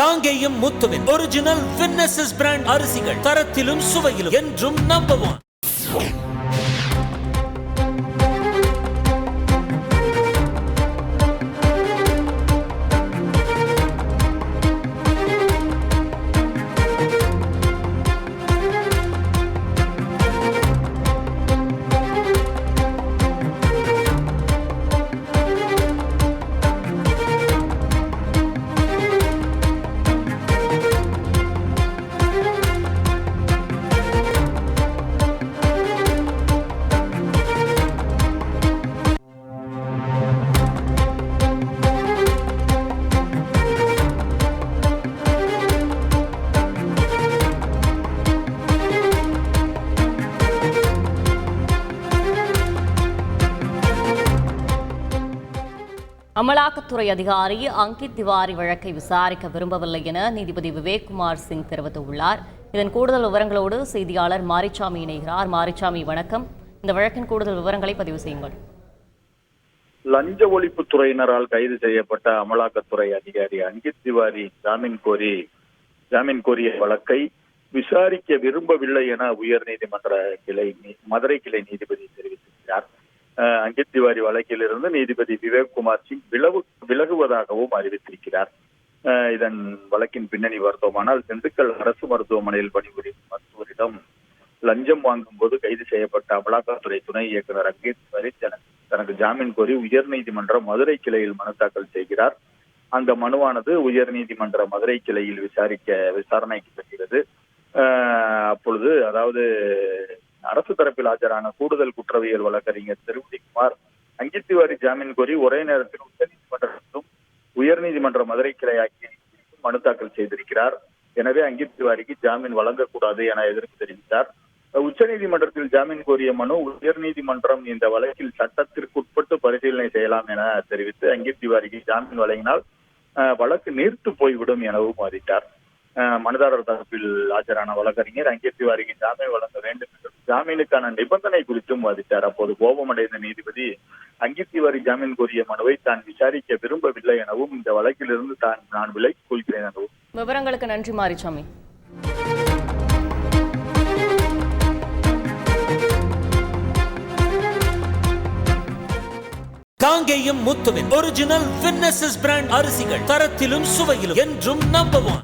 காங்கேயம் முத்துவின் ஒரிஜினல் வின்னசஸ் பிராண்ட் அரிசிகள் தரத்திலும் சுவையிலும் என்றும் நம்பர் ஒன் அமலாக்கத்துறை அதிகாரி அங்கித் திவாரி வழக்கை விசாரிக்க விரும்பவில்லை என நீதிபதி விவேக்குமார் சிங் தெரிவித்துள்ளார். இதன் கூடுதல் விவரங்களோடு செய்தியாளர் மாரிச்சாமி இணைகிறார். மாரிச்சாமி வணக்கம். இந்த வழக்கின் கூடுதல் விவரங்களை பதிவு செய்யுங்கள். லஞ்ச ஒழிப்பு துறையினரால் கைது செய்யப்பட்ட அமலாக்கத்துறை அதிகாரி அங்கித் திவாரி ஜாமீன் கோரி ஜாமீன் கோரிய வழக்கை விசாரிக்க விரும்பவில்லை என உயர்நீதிமன்ற கிளை நீ- மதுரை கிளை நீதிபதி தெரிவித்தார் அங்கித் திவாரி வழக்கிலிருந்து நீதிபதி விவேக்குமார் சிங் விலகு விலகுவதாகவும் அறிவித்திருக்கிறார். இதன் வழக்கின் பின்னணி பார்த்தோமானால் திண்டுக்கல் அரசு மருத்துவமனையில் பணிபுரியும் மருத்துவரிடம் லஞ்சம் வாங்கும் போது கைது செய்யப்பட்ட அமலாக்கத்துறை துணை இயக்குனர் அங்கித் திவாரி தனக்கு ஜாமீன் கோரி உயர்நீதிமன்றம் மதுரை கிளையில் மனு தாக்கல் செய்கிறார். அந்த மனுவானது உயர்நீதிமன்ற மதுரை கிளையில் விசாரிக்க விசாரணைக்கு பெறுகிறது ஆஹ் அப்பொழுது அதாவது அரசு தரப்பில் ஆஜரான கூடுதல் குற்றவியல் வழக்கறிஞர் திருமதிக்குமார் அங்கித் திவாரி ஜாமீன் கோரி ஒரே நேரத்தில் உச்சநீதிமன்றத்திலும் உயர்நீதிமன்ற மதுரை கிளை ஆகிய மனு தாக்கல் செய்திருக்கிறார். எனவே அங்கித் திவாரிக்கு ஜாமீன் வழங்கக்கூடாது என எதிர்ப்பு தெரிவித்தார். உச்சநீதிமன்றத்தில் ஜாமீன் கோரிய மனு உயர்நீதிமன்றம் இந்த வழக்கில் சட்டத்திற்குட்பட்டு பரிசீலனை செய்யலாம் என தெரிவித்து அங்கித் திவாரிக்கு ஜாமீன் வழங்கினால் வழக்கு நீர்த்து போய்விடும் எனவும் வாதிட்டார். மனுதாரர் தரப்பில் ஆஜரான வழக்கறிஞர் அங்கித் திவாரிக்கு ஜாமீன் வழங்க வேண்டும் ஜாமீனுக்கான நிபந்தனை குறித்தும் வாதிட்டார் அப்போது கோபமடைந்த நீதிபதி அங்கித் திவாரி ஜாமீன் கோரிய மனுவை தான் விசாரிக்க விரும்பவில்லை எனவும் இந்த வழக்கிலிருந்து தான் நான் விலகிக் கொள்கிறேன் எனவும். விவரங்களுக்கு நன்றி மாரிச்சாமி. காங்கேயம் முத்துவின் ஒரிஜினல் பிராண்ட் அரிசிகள் தரத்திலும் சுவையிலும் என்றும் நம்பர் ஒன்